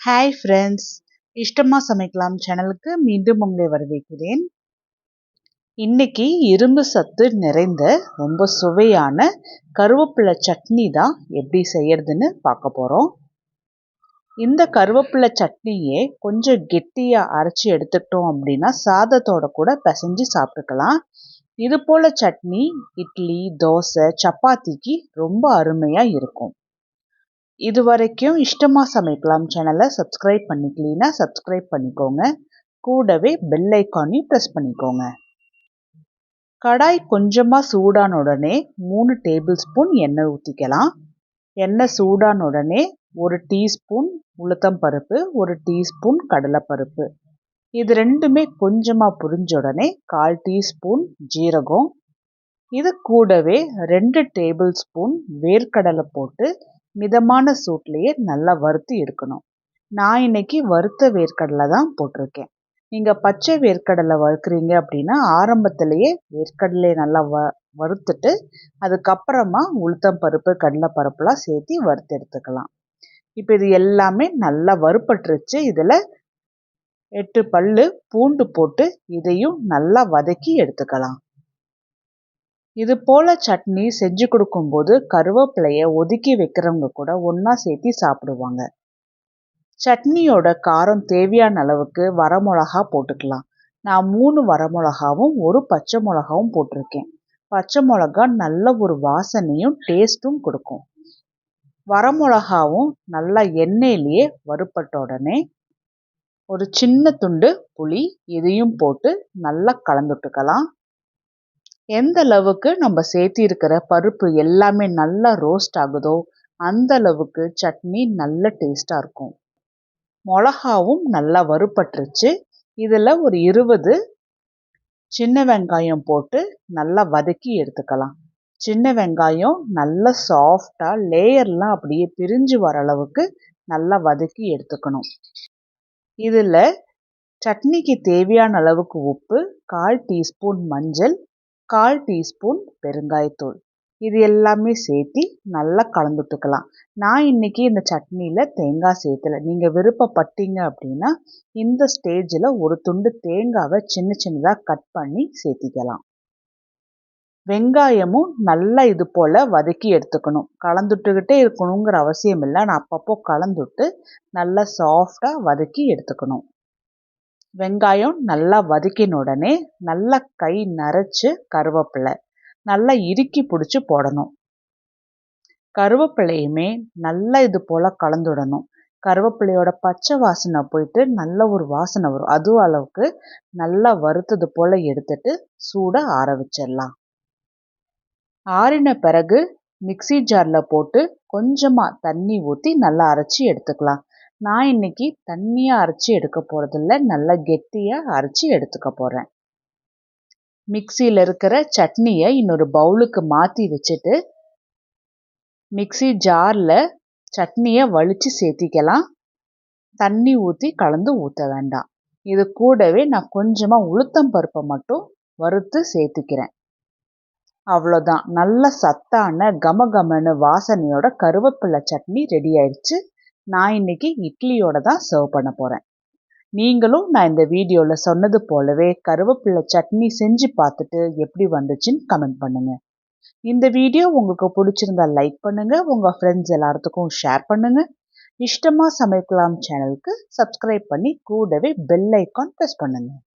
Hi friends இஷ்டமாக சமைக்கலாம் சேனலுக்கு மீண்டும் உங்களை வரவேற்கிறேன். இன்னைக்கு இரும்பு சத்து நிறைந்த ரொம்ப சுவையான கருவேப்பிலை சட்னி தான் எப்படி செய்யறதுன்னு பார்க்க போகிறோம் இந்த கருவேப்பிலை சட்னியை கொஞ்சம் கெட்டியாக அரைச்சி எடுத்துக்கிட்டோம் அப்படின்னா சாதத்தோட கூட பிசைஞ்சு சாப்பிட்டுக்கலாம். இது போல் சட்னி இட்லி தோசை சப்பாத்திக்கு ரொம்ப அருமையாக இருக்கும். இது வரைக்கும் இஷ்டமாக சமைக்கலாம் சேனலை சப்ஸ்கிரைப் பண்ணிக்கலீன்னா சப்ஸ்கிரைப் பண்ணிக்கோங்க. கூடவே பெல் ஐக்கானையும் ப்ரெஸ் பண்ணிக்கோங்க. கடாய் கொஞ்சமாக சூடான உடனே மூணு டேபிள் ஸ்பூன் எண்ணெய் ஊற்றிக்கலாம் எண்ணெய் சூடான உடனே ஒரு டீஸ்பூன் உளுத்தம் பருப்பு ஒரு டீஸ்பூன் கடலைப்பருப்பு. இது ரெண்டுமே கொஞ்சமாக புரிஞ்ச உடனே கால் டீஸ்பூன் ஜீரகம். இது கூடவே ரெண்டு டேபிள் ஸ்பூன் வேர்க்கடலை போட்டு மிதமான சூட்லேயே நல்லா வறுத்து எடுக்கணும். நான் இன்னைக்கு வறுத்த வேர்க்கடலை தான் போட்டிருக்கேன். நீங்கள் பச்சை வேர்க்கடலை வறுக்கிறீங்க அப்படின்னா ஆரம்பத்திலேயே வேர்க்கடலையை நல்லா வ வறுத்துட்டு அதுக்கப்புறமா உளுத்தம் பருப்பு கடலை பருப்புலாம் சேர்த்து வறுத்து எடுத்துக்கலாம். இப்போ இது எல்லாமே நல்லா வறுப்பட்டுருச்சு இதில் எட்டு பல்லு பூண்டு போட்டு இதையும் நல்லா வதக்கி எடுத்துக்கலாம். இது போல் சட்னி செஞ்சு கொடுக்கும்போது கருவேப்பிலையை ஒதுக்கி வைக்கிறவங்க கூட ஒன்றா சேர்த்து சாப்பிடுவாங்க. சட்னியோட காரம் தேவையான அளவுக்கு வரமிளகா போட்டுக்கலாம். நான் மூணு வரமிளகாவும் ஒரு பச்சை மிளகாவும் போட்டிருக்கேன். பச்சை மிளகா நல்ல ஒரு வாசனையும் டேஸ்ட்டும் கொடுக்கும். வரமிளகாவும் நல்லா எண்ணெயிலேயே வறுப்பட்ட உடனே ஒரு சின்ன துண்டு புளி இதையும் போட்டு நல்லா கலந்துட்டுக்கலாம். எந்த அளவுக்கு நம்ம சேர்த்திருக்கிற பருப்பு எல்லாமே நல்லா ரோஸ்ட் ஆகுதோ அந்த அளவுக்கு சட்னி நல்ல டேஸ்ட்டாக இருக்கும். மிளகாவும் நல்லா வறுப்பட்டுருச்சு இதில் ஒரு இருபது சின்ன வெங்காயம் போட்டு நல்லா வதக்கி எடுத்துக்கலாம். சின்ன வெங்காயம் நல்லா சாஃப்டாக லேயர்லாம் அப்படியே பிரிஞ்சு வர அளவுக்கு நல்லா வதக்கி எடுத்துக்கணும். இதில் சட்னிக்கு தேவையான அளவுக்கு உப்பு கால் டீஸ்பூன் மஞ்சள் கால் டீஸ்பூன் பெருங்காயத்தூள். இது எல்லாமே சேர்த்து நல்லா கலந்துட்டுக்கலாம். நான் இன்றைக்கி இந்த சட்னியில் தேங்காய் சேர்த்தலை. நீங்கள் விருப்பப்பட்டீங்க அப்படின்னா இந்த ஸ்டேஜில் ஒரு துண்டு தேங்காவை சின்ன சின்னதாக கட் பண்ணி சேர்த்திக்கலாம். வெங்காயமும் நல்லா இது போல் வதக்கி எடுத்துக்கணும். கலந்துட்டுக்கிட்டே இருக்கணுங்கிற அவசியம் இல்லை நான் அப்பப்போ கலந்துட்டு நல்லா சாஃப்டாக வதக்கி எடுத்துக்கணும். வெங்காயம் நல்லா வதக்கின உடனே நல்லா கை நரைச்சி கருவேப்பிலை நல்லா இறுக்கி பிடிச்சி போடணும். கருவேப்பிலையுமே நல்லா இது போல் கலந்துடணும் கருவேப்பிலையோட பச்சை வாசனை போயிட்டு நல்ல ஒரு வாசனை வரும். அது அளவுக்கு நல்லா வறுத்தது போல் எடுத்துட்டு சூட ஆற வச்சிடலாம். ஆறின பிறகு மிக்சி ஜாரில் போட்டு கொஞ்சமாக தண்ணி ஊற்றி நல்லா அரைச்சி எடுத்துக்கலாம். நான் இன்னைக்கு தண்ணியாக அரைச்சி எடுக்க போகிறதில்ல நல்லா கெட்டியாக அரைச்சி எடுத்துக்க போகிறேன் மிக்சியில் இருக்கிற சட்னியை இன்னொரு பவுலுக்கு மாற்றி வச்சுட்டு மிக்சி ஜாரில் சட்னியை வலித்து சேர்த்திக்கலாம். தண்ணி ஊற்றி கலந்து ஊற்ற வேண்டாம். இது கூடவே நான் கொஞ்சமாக உளுத்தம் பருப்பை மட்டும் வறுத்து சேர்த்துக்கிறேன். அவ்வளோதான் நல்ல சத்தான கமகமனு வாசனையோட கருவேப்பிலை சட்னி ரெடி ஆயிடுச்சு. நான் இன்னைக்கு இட்லியோட தான் சர்வ் பண்ண போகிறேன் நீங்களும் நான் இந்த வீடியோவில் சொன்னது போலவே கருவேப்பிள்ளை சட்னி செஞ்சு பார்த்துட்டு எப்படி வந்துச்சுன்னு கமெண்ட் பண்ணுங்கள் இந்த வீடியோ உங்களுக்கு பிடிச்சிருந்தா லைக் பண்ணுங்கள் உங்கள் ஃப்ரெண்ட்ஸ் எல்லாத்துக்கும் ஷேர் பண்ணுங்கள் இஷ்டமாக சமைக்கலாம் சேனலுக்கு சப்ஸ்கிரைப் பண்ணி கூடவே பெல் ஐக்கான் ப்ரெஸ் பண்ணுங்கள்